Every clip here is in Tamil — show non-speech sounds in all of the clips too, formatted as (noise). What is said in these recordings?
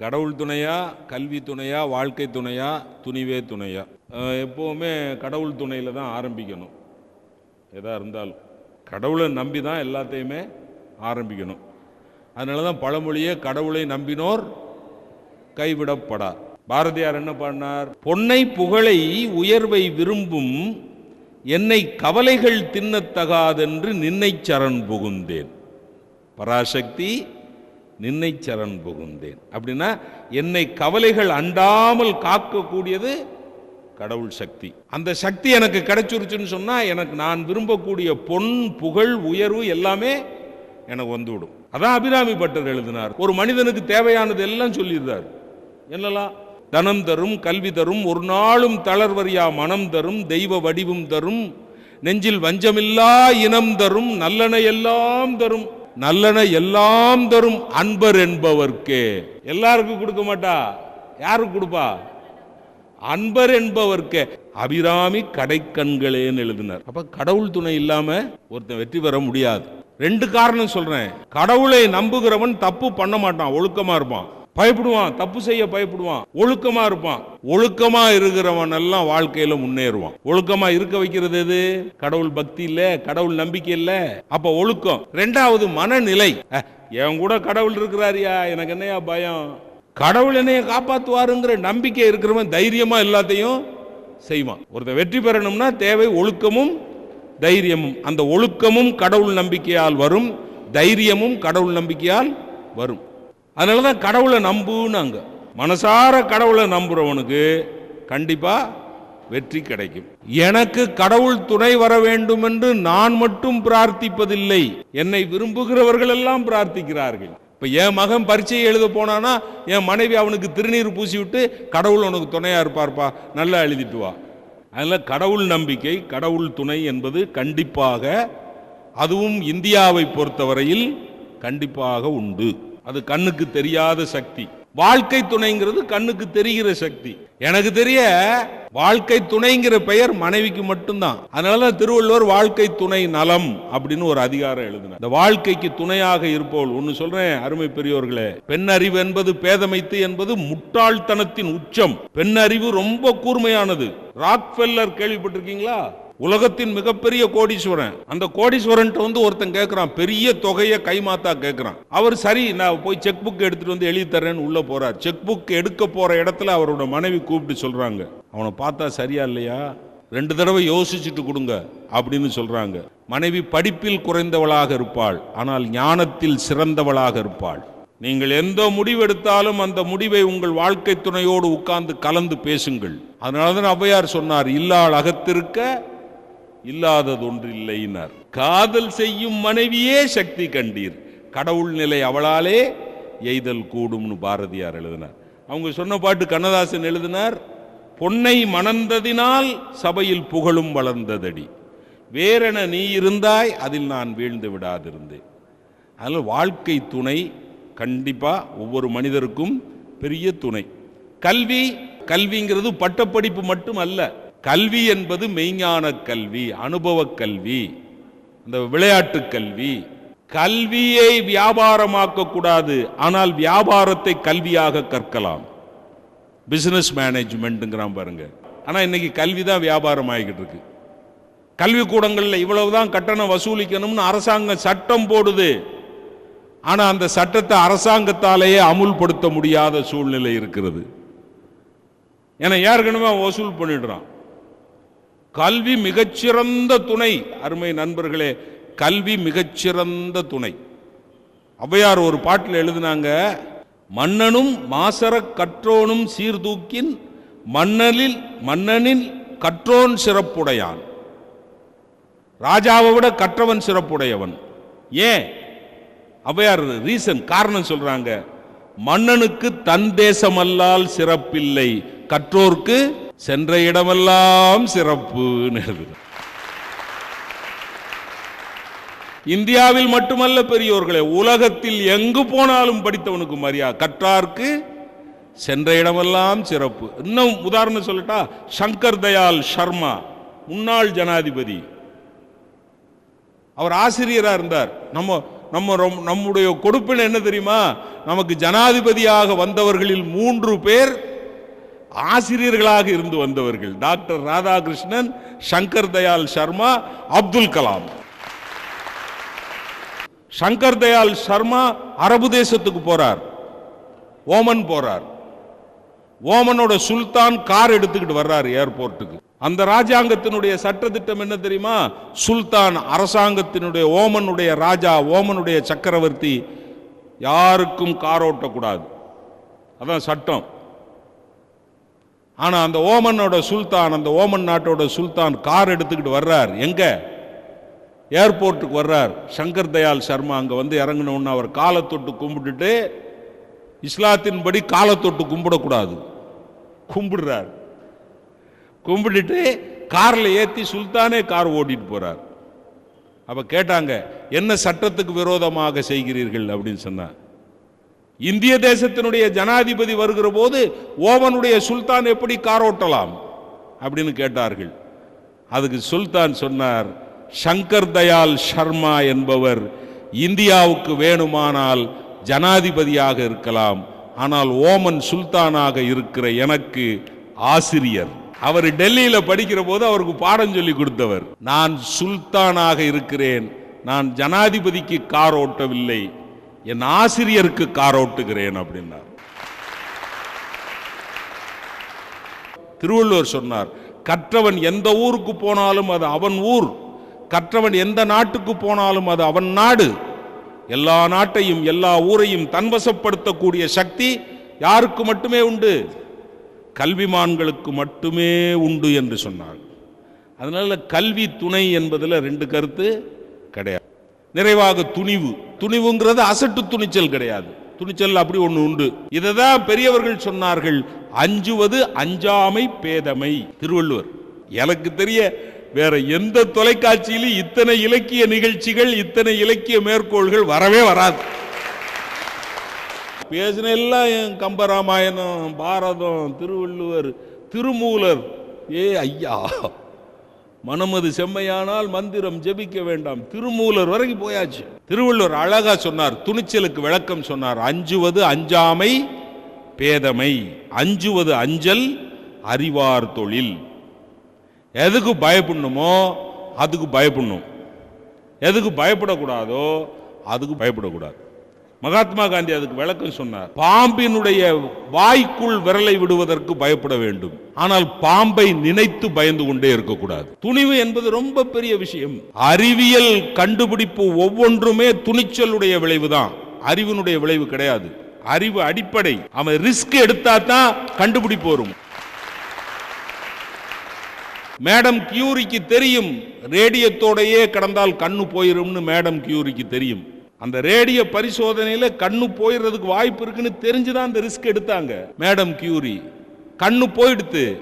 கடவுள் துணையா கல்வி துணையா வாழ்க்கை துணையா துணிவே துணையா. எப்போவுமே கடவுள் துணையில் தான் ஆரம்பிக்கணும். எதாக இருந்தாலும். கடவுளை நம்பி தான் எல்லாத்தையுமே ஆரம்பிக்கணும். அதனால தான் பழமொழியே கடவுளை நம்பினோர் கைவிடப்படார் பாரதியார் என்ன பண்ணார் பொன்னை புகழை உயர்வை விரும்பும் என்னை கவலைகள் தின்னத்தகாதென்று நின்னை சரண் புகுந்தேன். பராசக்தி நின்னை சரண் புகுந்தேன். அப்படின்னா என்னை கவலைகள் அண்டாமல் காக்கக்கூடியது கடவுள் சக்தி. அந்த சக்தி எனக்கு கிடைச்சிருச்சுன்னு சொன்னா எனக்கு நான் விரும்பக்கூடிய பொன் புகழ் உயர்வு எல்லாமே எனக்கு வந்துவிடும். அதான் அபிராமி பட்டர் எழுதினார். ஒரு மனிதனுக்கு தேவையானது எல்லாம் சொல்லியிருந்தார் என்னலாம் தனம் தரும் கல்வி தரும் ஒரு நாளும் தளர்வரியா மனம் தரும் தெய்வ வடிவும் தரும் நெஞ்சில் வஞ்சமில்லா இனம் தரும் நல்லனை எல்லாம் தரும். நல்லன எல்லாம் தரும் அன்பர் என்பவர்க்கே. எல்லாருக்கும் கொடுக்க மாட்டா? யாருக்கு கொடுப்பா? அன்பர் என்பவர்க்கு. அபிராமி கடைக்கண்களேன்னு எழுதினார். அப்ப கடவுள் துணை இல்லாம ஒருத்தன் வெற்றி பெற முடியாது. ரெண்டு காரணம் சொல்றேன். கடவுளை நம்புகிறவன் தப்பு பண்ண மாட்டான் ஒழுக்கமா இருப்பான். பயப்படுவான் தப்பு செய்ய பயப்படுவான் ஒழுக்கமா இருப்பான். ஒழுக்கமா இருக்கிறவன் எல்லாம் வாழ்க்கையில முன்னேறுவான். ஒழுக்கமா இருக்க வைக்கிறது எது? கடவுள் பக்தி இல்ல கடவுள் நம்பிக்கை இல்ல. அப்ப ஒழுக்கம். ரெண்டாவது மனநிலை. என் கூட கடவுள் இருக்கிறாரியா? எனக்கு என்னையா பயம்? கடவுள் என்னைய காப்பாத்துவாருங்கிற நம்பிக்கை இருக்கிறவன் தைரியமா எல்லாத்தையும் செய்வான். ஒருத்தன் வெற்றி பெறணும்னா தேவை ஒழுக்கமும் தைரியமும். அந்த ஒழுக்கமும் கடவுள் நம்பிக்கையால் வரும். தைரியமும் கடவுள் நம்பிக்கையால் வரும். அதனால தான் கடவுளை நம்புனாங்க. மனசார கடவுளை நம்புறவனுக்கு கண்டிப்பாக வெற்றி கிடைக்கும். எனக்கு கடவுள் துணை வர வேண்டும் என்று நான் மட்டும் பிரார்த்திப்பதில்லை. என்னை விரும்புகிறவர்கள் எல்லாம் பிரார்த்திக்கிறார்கள். இப்போ என் மகன் பரீட்சை எழுத போனானா என் மனைவி அவனுக்கு திருநீர் பூசி விட்டு கடவுள் உனக்கு துணையாக இருப்பார்ப்பா நல்லா எழுதிட்டு வா. அதில் கடவுள் நம்பிக்கை கடவுள் துணை என்பது கண்டிப்பாக அதுவும் இந்தியாவை பொறுத்தவரையில் கண்டிப்பாக உண்டு. அது கண்ணுக்கு தெரியாத சக்தி. வாழ்க்கை துணைங்கிறது கண்ணுக்கு தெரிகிற சக்தி. எனக்கு தெரிய வாழ்க்கை துணைங்கிற பெயர் மனைவிக்கு மட்டும்தான். அதனால திருவள்ளுவர் வாழ்க்கை துணை நலம் அப்படின்னு ஒரு அதிகாரம் எழுதின இந்த வாழ்க்கைக்கு துணையாக இருப்பவள் ஒன்னு சொல்றேன் அருமை பெரியோர்களே. பெண் அறிவு என்பது பேதமைத்து என்பது முட்டாள்தனத்தின் உச்சம். பெண் அறிவு ரொம்ப கூர்மையானது. ராக்ஃபெல்லர் கேள்விப்பட்டிருக்கீங்களா? உலகத்தின் மிகப்பெரிய கோடீஸ்வரன். அந்த கோடீஸ்வரன் வந்து ஒருத்தன் கேட்கிறான் பெரிய தொகையை கைமாத்தா கேட்கிறான் அவர் சரி நான் போய் செக் புக் எடுத்துட்டு வந்து எழுதி தரேன்னு உள்ள போறார். செக் புக் எடுக்க போற இடத்துல அவரோட மனைவி கூப்பிட்டு சொல்றாங்க. அவனை பார்த்தா சரியா இல்லையா? ரெண்டு தடவை யோசிச்சுட்டு கொடுங்க அப்படின்னு சொல்றாங்க. மனைவி படிப்பில் குறைந்தவளாக இருப்பாள். ஆனால் ஞானத்தில் சிறந்தவளாக இருப்பாள். நீங்கள் எந்த முடிவெடுத்தாலும் அந்த முடிவை உங்கள் வாழ்க்கை துணையோடு உட்கார்ந்து கலந்து பேசுங்கள். அதனாலதான் ஔவையார் சொன்னார் இல்லாள் அகத்திருக்க இல்லாததொன்றில்லைனார் காதல் செய்யும் மனைவியே சக்தி கண்டீர். கடவுள் நிலை அவளாலே எய்தல் கூடும்னு பாரதியார் எழுதினார். அவங்க சொன்ன பாட்டு கண்ணதாசன் எழுதினார் பொன்னை மணந்ததினால் சபையில் புகழும் வளர்ந்ததடி. வேறென நீ இருந்தாய் அதில் நான் வீழ்ந்து விடாதிருந்தேன். அதனால் வாழ்க்கை துணை கண்டிப்பாக ஒவ்வொரு மனிதருக்கும் பெரிய துணை. கல்வி கல்விங்கிறது பட்டப்படிப்பு மட்டும் அல்ல கல்வி என்பது மெய்ஞான கல்வி அனுபவ கல்வி இந்த விளையாட்டு கல்வி. கல்வியை வியாபாரமாக்க கூடாது ஆனால் வியாபாரத்தை கல்வியாக கற்கலாம். பிசினஸ் மேனேஜ்மெண்ட்டுங்கிறான் பாருங்க. ஆனால் இன்னைக்கு கல்வி தான் வியாபாரம் ஆகிக்கிட்டு இருக்கு. கல்விக்கூடங்களில் இவ்வளவுதான் கட்டணம் வசூலிக்கணும்னு அரசாங்கம் சட்டம் போடுது. ஆனால் அந்த சட்டத்தை அரசாங்கத்தாலேயே அமுல்படுத்த முடியாத சூழ்நிலை இருக்கிறது. ஏன்னா ஏற்கனவே அவன் வசூல் பண்ணிடுறான். கல்வி மிகச்சிறந்த துணை. அருமை நண்பர்களே கல்வி மிகச்சிறந்த துணை. ஔவையார் ஒரு பாட்டில் எழுதினாங்க மன்னனும் மாசரக் கற்றோனும் சீர்தூக்கின் மன்னலில் மன்னனில் கற்றோன் சிறப்புடையான். ராஜாவை விட கற்றவன் சிறப்புடையவன். ஏன்? ஔவையார் ரீசன் காரணம் சொல்றாங்க மன்னனுக்கு தன் தேசமல்லால் சிறப்பில்லை கற்றோர்க்கு சென்ற இடமெல்லாம் சிறப்புன்னு எழுதுது இந்தியாவில் மட்டுமல்ல பெரியோர்களே உலகத்தில் எங்கு போனாலும் படித்தவனுக்கு மரியாதை கற்றார்க்கு சென்ற இடமெல்லாம் சிறப்பு. இன்னும் உதாரணம் சொல்லட்டா சங்கர் தயால் சர்மா முன்னாள் ஜனாதிபதி. அவர் ஆசிரியரா இருந்தார். நம்ம நம்ம ரொம்- நம்முடைய கொடுப்பினை என்ன தெரியுமா? நமக்கு ஜனாதிபதியாக வந்தவர்களில் மூன்று பேர் ஆசிரியர்களாக இருந்து வந்தவர்கள். டாக்டர் ராதாகிருஷ்ணன் சங்கர் தயால் சர்மா அப்துல் கலாம். சங்கர் தயாள் சர்மா அரபு தேசத்துக்கு போறார். ஓமன் போறார். ஓமனோட சுல்தான் கார் எடுத்துக்கிட்டு வர்றாரு ஏர்போர்ட்டுக்கு. அந்த ராஜாங்கத்தினுடைய சட்டத்திட்டம் என்ன தெரியுமா? சுல்தான் அரசாங்கத்தினுடைய ஓமனுடைய ராஜா ஓமனுடைய சக்கரவர்த்தி யாருக்கும் கார் ஓட்டக்கூடாது. அதான் சட்டம். ஆனால் அந்த ஓமனோட சுல்தான் அந்த ஓமன் நாட்டோட சுல்தான் கார் எடுத்துக்கிட்டு வர்றார். எங்கே? ஏர்போர்ட்டுக்கு வர்றார். சங்கர் தயால் சர்மா அங்கே வந்து இறங்கினோன்னு அவர் காலத்தொட்டு கும்பிட்டுட்டு இஸ்லாத்தின்படி காலத்தொட்டு கும்பிடக்கூடாது. கும்பிடுறார். கும்பிட்டுட்டு காரில் ஏற்றி சுல்தானே கார் ஓட்டிட்டு போகிறார் அப்போ கேட்டாங்க என்ன சட்டத்துக்கு விரோதமாக செய்கிறீர்கள்? அப்படின்னு சொன்னார். இந்திய தேசத்தினுடைய ஜனாதிபதி வருகிற போது ஓமனுடைய சுல்தான் எப்படி கார் ஓட்டலாம் அப்படின்னு கேட்டார்கள். அதுக்கு சுல்தான் சொன்னார் சங்கர் தயால் சர்மா என்பவர் இந்தியாவுக்கு வேணுமானால் ஜனாதிபதியாக இருக்கலாம் ஆனால் ஓமன் சுல்தானாக இருக்கிற எனக்கு ஆசிரியர். அவர் டெல்லியில் படிக்கிற போது அவருக்கு பாடம் சொல்லி கொடுத்தவர். நான் சுல்தானாக இருக்கிறேன் நான் ஜனாதிபதிக்கு கார் ஓட்டவில்லை என் ஆசிரியருக்கு காரோட்டுகிறேன் அப்படின்னார். திருவள்ளுவர் சொன்னார் கற்றவன் எந்த ஊருக்கு போனாலும் அது அவன் ஊர் கற்றவன் எந்த நாட்டுக்கு போனாலும் அது அவன் நாடு. எல்லா நாட்டையும் எல்லா ஊரையும் தன்வசப்படுத்தக்கூடிய சக்தி யாருக்கு மட்டுமே உண்டு? கல்விமான்களுக்கு மட்டுமே உண்டு என்று சொன்னார் அதனால கல்வி துணை என்பதில் ரெண்டு கருத்து கிடையாது. நிறைவாக துணிவு. துணிவுங்கிறது அசட்டு துணிச்சல் கிடையாது. துணிச்சல் அப்படி ஒண்ணு உண்டு. இதை தான் பெரியவர்கள் சொன்னார்கள். அஞ்சுவது அஞ்சாமை பேதமை. திருவள்ளுவர் எனக்கு தெரிய வேற எந்த தொலைக்காட்சியிலும் இத்தனை இலக்கிய நிகழ்ச்சிகள் இத்தனை இலக்கிய மேற்கோள்கள் வரவே வராது. பேசின எல்லாம் என் கம்பராமாயணம் பாரதம் திருவள்ளுவர் திருமூலர். ஏ ஐயா! மனமது செம்மையானால் மந்திரம் ஜெபிக்க வேண்டாம். திருமூலர் வரைக்கும் போயாச்சு. திருவள்ளுவர் அழகா சொன்னார் துணிச்சலுக்கு விளக்கம் சொன்னார். அஞ்சுவது அஞ்சாமை பேதமை. அஞ்சுவது அஞ்சல் அறிவார் தொழில். எதுக்கு பயப்படணுமோ அதுக்கு பயப்படணும். எதுக்கு பயப்படக்கூடாதோ அதுக்கு பயப்படக்கூடாது. மகாத்மா காந்தி அதுக்கு விளக்கம் சொன்னார். பாம்பினுடைய வாய்க்குள் விரலை விடுவதற்கு பயப்பட வேண்டும். ஆனால் பாம்பை நினைத்து பயந்து கொண்டே இருக்கக்கூடாது. துணிவு என்பது ரொம்ப பெரிய விஷயம். அறிவியல் கண்டுபிடிப்பு ஒவ்வொன்றுமே துணிச்சலுடைய விளைவுதான் அறிவினுடைய விளைவு கிடையாது. அறிவு அடிப்படை. அவன் ரிஸ்க் எடுத்தா தான் கண்டுபிடிப்பு வரும். மேடம் கியூரிக்கு தெரியும். ரேடியத்தோடையே கடந்தால் கண்ணு போயிரும்னு மேடம் கியூரிக்கு தெரியும். அந்த ரேடிய பரிசோதனையில கண்ணு போயிடுறதுக்கு வாய்ப்பு இருக்குன்னு தெரிஞ்சுதான் அந்த ரிஸ்க் எடுத்தாங்க. மேடம் கியூரி கண்ணு போயிடுத்து.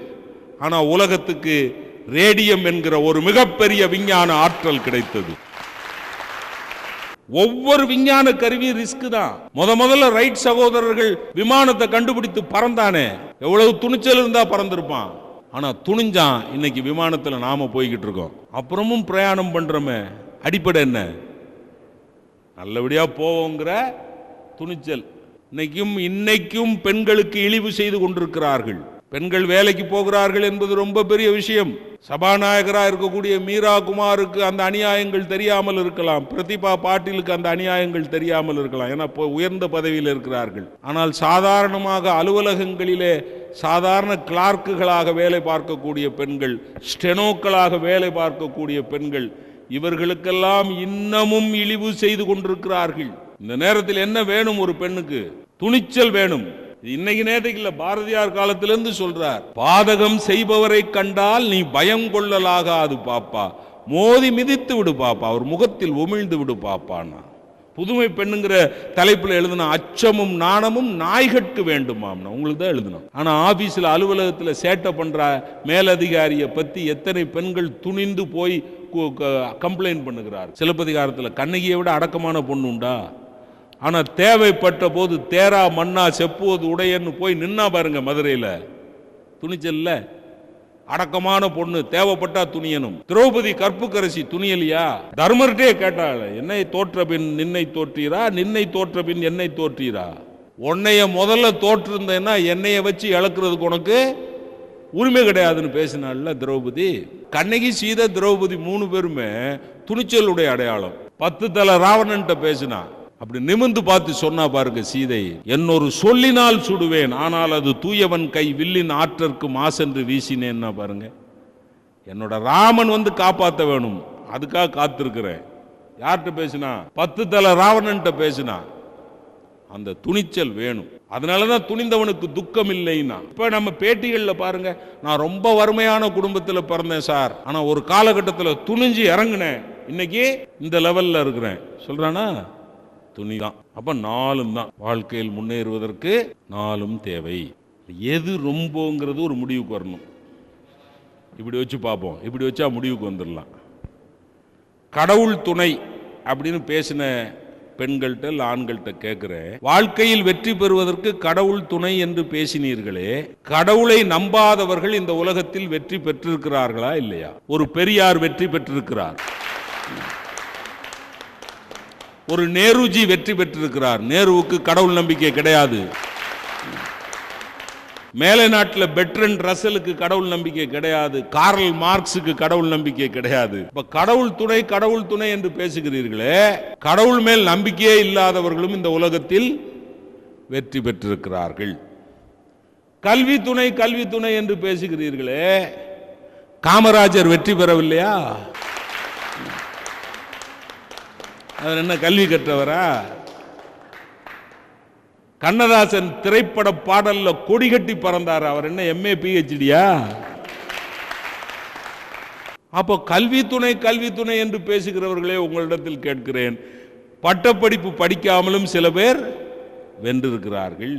ஆனா உலகத்துக்கு ரேடியம் என்கிற ஒரு மிகப்பெரிய விஞ்ஞான ஆற்றல் கிடைத்தது. ஒவ்வொரு விஞ்ஞான கருவியும் ரிஸ்க் தான். முத முதல்ல ரைட் சகோதரர்கள் விமானத்தை கண்டுபிடித்து பறந்தானே. எவ்வளவு துணிச்சல் இருந்தா பறந்திருப்பான். ஆனா துணிஞ்சான். இன்னைக்கு விமானத்துல நாம போய்கிட்டு இருக்கோம். அப்புறமும் பிரயாணம் பண்றோமே. அடிப்படை என்ன? நல்லபடியாக போவோங்கிற துணிச்சல். இன்னைக்கும் இன்னைக்கும் பெண்களுக்கு இழிவு செய்து கொண்டிருக்கிறார்கள். பெண்கள் வேலைக்கு போகிறார்கள் என்பது ரொம்ப பெரிய விஷயம். சபாநாயகராக இருக்கக்கூடிய மீரா குமாருக்கு அந்த அநியாயங்கள் தெரியாமல் இருக்கலாம். பிரதிபா பாட்டீலுக்கு அந்த அநியாயங்கள் தெரியாமல் இருக்கலாம். ஏன்னா இப்போ உயர்ந்த பதவியில் இருக்கிறார்கள். ஆனால் சாதாரணமாக அலுவலகங்களிலே சாதாரண கிளார்க்குகளாக வேலை பார்க்கக்கூடிய பெண்கள் ஸ்டெனோக்களாக வேலை பார்க்கக்கூடிய பெண்கள் இவர்களுக்கெல்லாம் இன்னமும் இழிவு செய்து கொண்டிருக்கிறார்கள். இந்த நேரத்தில் என்ன வேணும் ஒரு பெண்ணுக்கு? துணிச்சல் வேணும். இன்னைக்கு நேரத்துக்கு இல்ல பாரதியார் காலத்திலிருந்து சொல்றார் பாதகம் செய்பவரை கண்டால் நீ பயம் கொள்ளலாகாது பாப்பா. மோதி மிதித்து விடு பாப்பா. அவர் முகத்தில் உமிழ்ந்து விடு பாப்பான்னா புதுமை பெண்ணுங்கிற தலைப்பில் எழுதின அச்சமும் நாணமும் நாய்கட்கு வேண்டுமாம்னா உங்களுக்கு தான் எழுதணும். ஆனால் ஆஃபீஸில் அலுவலகத்தில் சேட்டை பண்ணுற மேலதிகாரியை பற்றி எத்தனை பெண்கள் துணிந்து போய் கம்ப்ளைண்ட் பண்ணுகிறார்? சிலப்பதிகாரத்தில் கண்ணகியை விட அடக்கமான பொண்ணு உண்டா? ஆனால் தேவைப்பட்ட போது தேரா மண்ணா செப்புவது உடையன்னு போய் நின்னா பாருங்க மதுரையில். துணிச்சல்ல? அடக்கமான பொண்ணு தேவைப்பட்டா துணியணும். திரௌபதி கற்புக்கரசி துணியலியா? தர்மர்கிட்டே கேட்டாள் என்னை தோற்ற பின் நின்னை தோற்றீரா? நின்னை தோற்ற பின் என்னை தோற்றீரா? உன்னைய முதல்ல தோற்றிருந்தேன்னா என்னைய வச்சு இழக்கிறதுக்கு உனக்கு உரிமை கிடையாதுன்னு பேசினாள்ல திரௌபதி. கண்ணகி சீதை திரௌபதி மூணு பேருமே துணிச்சலுடைய அடையாளம். பத்து தலை ராவணன்ட்ட பேசினா. அப்படி நிமிந்து பார்த்து சொன்னா பாருங்க சீதை என்னொரு சொல்லினால் சுடுவேன் ஆனால் அது தூயவன் கை வில்லின் ஆற்றற்கு மாசென்று வீசினேன்னா பாருங்க. என்னோட ராமன் வந்து காப்பாத்த வேணும் அதுக்காக காத்திருக்கிறேன். யார்கிட்ட பேசினா? பத்து தலை ராவணன்ட்ட பேசினா. அந்த துணிச்சல் வேணும். அதனாலதான் துணிந்தவனுக்கு துக்கம் இல்லைன்னா. இப்ப நம்ம பேட்டிகள்ல பாருங்க நான் ரொம்ப வறுமையான குடும்பத்துல பிறந்தேன் சார். ஆனா ஒரு காலகட்டத்தில் துணிஞ்சு இறங்குனேன். இன்னைக்கு இந்த லெவல்ல இருக்கிறேன். சொல்றானா? துணி தான். அப்போ நாலும் தான். வாழ்க்கையில் முன்னேறுவதற்கு நாலும் தேவை. எது ரொம்பங்கிறது ஒரு முடிவுக்கு வரணும். இப்படி வச்சு பார்ப்போம். இப்படி வச்சா முடிவுக்கு வந்துடலாம். கடவுள் துணை அப்படின்னு பேசின பெண்கள்கிட்ட இல்லை ஆண்கள்கிட்ட கேட்குறேன் வாழ்க்கையில் வெற்றி பெறுவதற்கு கடவுள் துணை என்று பேசினீர்களே கடவுளை நம்பாதவர்கள் இந்த உலகத்தில் வெற்றி பெற்றிருக்கிறார்களா இல்லையா? ஒரு பெரியார் வெற்றி பெற்றிருக்கிறார். ஒரு நேருஜி வெற்றி பெற்றிருக்கிறார். நேருவுக்கு கடவுள் நம்பிக்கை கிடையாது. மேலை நாட்டில் பெட்ரன் ரசலுக்கு கடவுள் நம்பிக்கை கிடையாது. கார்ல் மார்க்ஸுக்கு கடவுள் நம்பிக்கை கிடையாது. இப்ப கடவுள் துணை கடவுள் துணை என்று பேசுகிறீர்களே கடவுள் மேல் நம்பிக்கையே இல்லாதவர்களும் இந்த உலகத்தில் வெற்றி பெற்றிருக்கிறார்கள். கல்வி துணை கல்வி துணை என்று பேசுகிறீர்களே காமராஜர் வெற்றி பெறவில்லையா? அவர் என்ன கல்வி கற்றவரா? கண்ணதாசன் திரைப்பட பாடல்ல கொடி கட்டி பறந்தார்? அவர் என்ன எம்ஏ பிஹெச்டியா அப்போ கல்வி துணை கல்வி துணை என்று பேசுகிறவர்களே உங்களிடத்தில் கேட்கிறேன். பட்டப்படிப்பு படிக்காமலும் சில பேர் வென்றிருக்கிறார்கள்.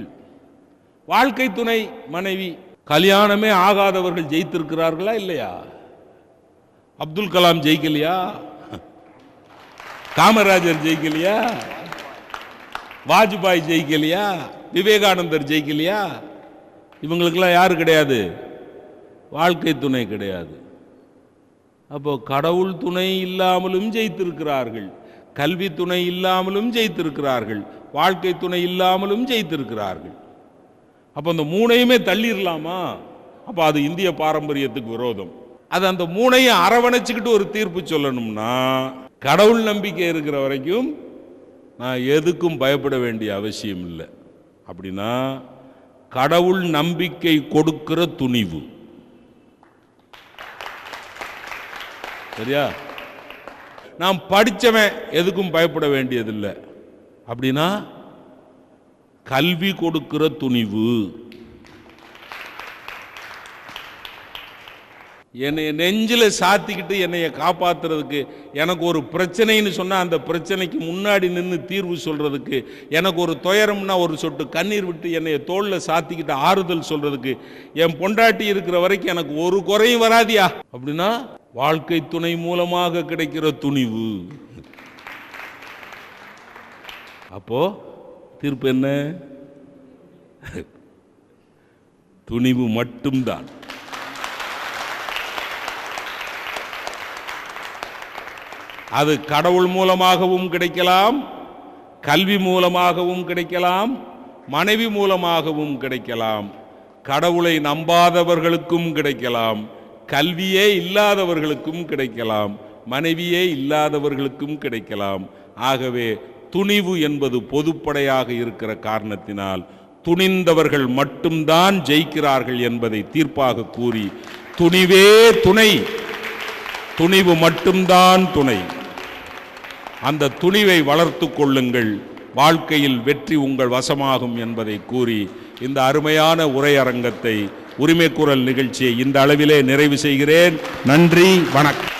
வாழ்க்கை துணை மனைவி கல்யாணமே ஆகாதவர்கள் ஜெயித்திருக்கிறார்களா இல்லையா? அப்துல் கலாம் ஜெயிக்கலையா? காமராஜர் ஜெயிக்கலையா? வாஜ்பாய் ஜெயிக்கலையா? விவேகானந்தர் ஜெயிக்கலையா? இவங்களுக்கெல்லாம் யார் கிடையாது? வாழ்க்கை துணை கிடையாது. அப்போ கடவுள் துணை இல்லாமலும் ஜெயித்திருக்கிறார்கள். கல்வி துணை இல்லாமலும் ஜெயித்திருக்கிறார்கள். வாழ்க்கை துணை இல்லாமலும் ஜெயித்திருக்கிறார்கள். அப்போ அந்த மூணையுமே தள்ளிடலாமா அப்போ அது இந்திய பாரம்பரியத்துக்கு விரோதம். அது அந்த மூணையும் அரவணைச்சிக்கிட்டு ஒரு தீர்ப்பு சொல்லணும்னா கடவுள் நம்பிக்கை இருக்கிற வரைக்கும் நான் எதுக்கும் பயப்பட வேண்டிய அவசியம் இல்லை. அப்படின்னா கடவுள் நம்பிக்கை கொடுக்கிற துணிவு. சரியா? நான் படித்தவன் எதுக்கும் பயப்பட வேண்டியதில்லை. அப்படின்னா கல்வி கொடுக்கிற துணிவு. என்னைய நெஞ்சில் சாத்திக்கிட்டு என்னைய காப்பாத்துறதுக்கு எனக்கு ஒரு பிரச்சனைன்னு சொன்னால் அந்த பிரச்சனைக்கு முன்னாடி நின்று தீர்வு சொல்கிறதுக்கு எனக்கு ஒரு துயரம்னா ஒரு சொட்டு கண்ணீர் விட்டு என்னைய தோளில் சாத்திக்கிட்டு ஆறுதல் சொல்கிறதுக்கு என் பொண்டாட்டி இருக்கிற வரைக்கும் எனக்கு ஒரு குறையும் வராதியா? அப்படின்னா வாழ்க்கை துணை மூலமாக கிடைக்கிற துணிவு. அப்போது தீர்ப்பு என்ன? (laughs) துணிவு மட்டும்தான். அது கடவுள் மூலமாகவும் கிடைக்கலாம் கல்வி மூலமாகவும் கிடைக்கலாம் மனைவி மூலமாகவும் கிடைக்கலாம் கடவுளை நம்பாதவர்களுக்கும் கிடைக்கலாம் கல்வியே இல்லாதவர்களுக்கும் கிடைக்கலாம் மனைவியே இல்லாதவர்களுக்கும் கிடைக்கலாம். ஆகவே துணிவு என்பது பொதுப்படையாக இருக்கிற காரணத்தினால் துணிந்தவர்கள் மட்டும்தான் ஜெயிக்கிறார்கள் என்பதை தீர்ப்பாக கூறி துணிவே துணை துணிவு மட்டும்தான் துணை. அந்த துணிவை வளர்த்து கொள்ளுங்கள். வாழ்க்கையில் வெற்றி உங்கள் வசமாகும் என்பதை கூறி இந்த அருமையான உரையரங்கத்தை உரிமை குரல் நிகழ்ச்சியை இந்த அளவிலே நிறைவு செய்கிறேன். நன்றி வணக்கம்.